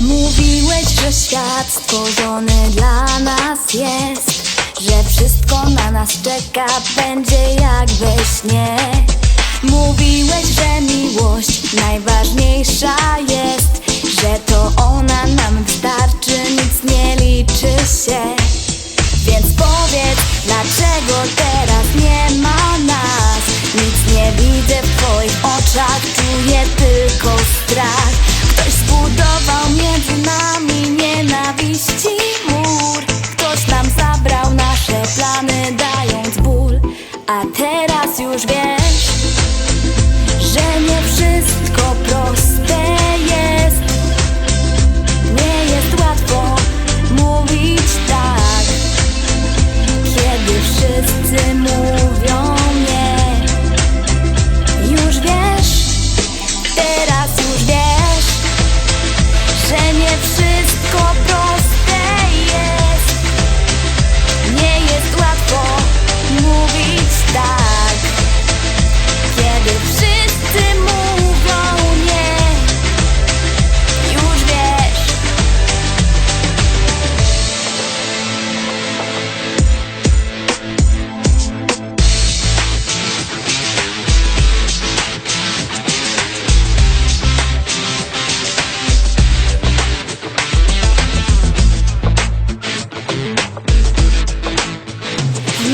Mówiłeś, że świat stworzony dla nas jest Że wszystko na nas czeka, będzie jak we śnie Mówiłeś, że miłość najważniejsza jest Że to ona nam wystarczy, nic nie liczy się. Więc powiedz, dlaczego teraz nie ma nas? Nic nie widzę w twoich oczach, czuję tylko strach.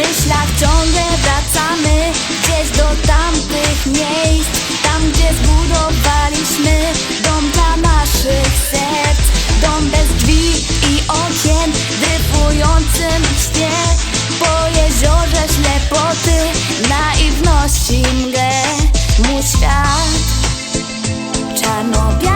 myślach ciągle wracamy. Gdzieś do tamtych miejsc Tam gdzie zbudowaliśmy dom dla naszych serc. Dom bez drzwi i okien w dryfującym śnie Po jeziorze ślepoty, naiwności mgle. Mój świat czarno-biały.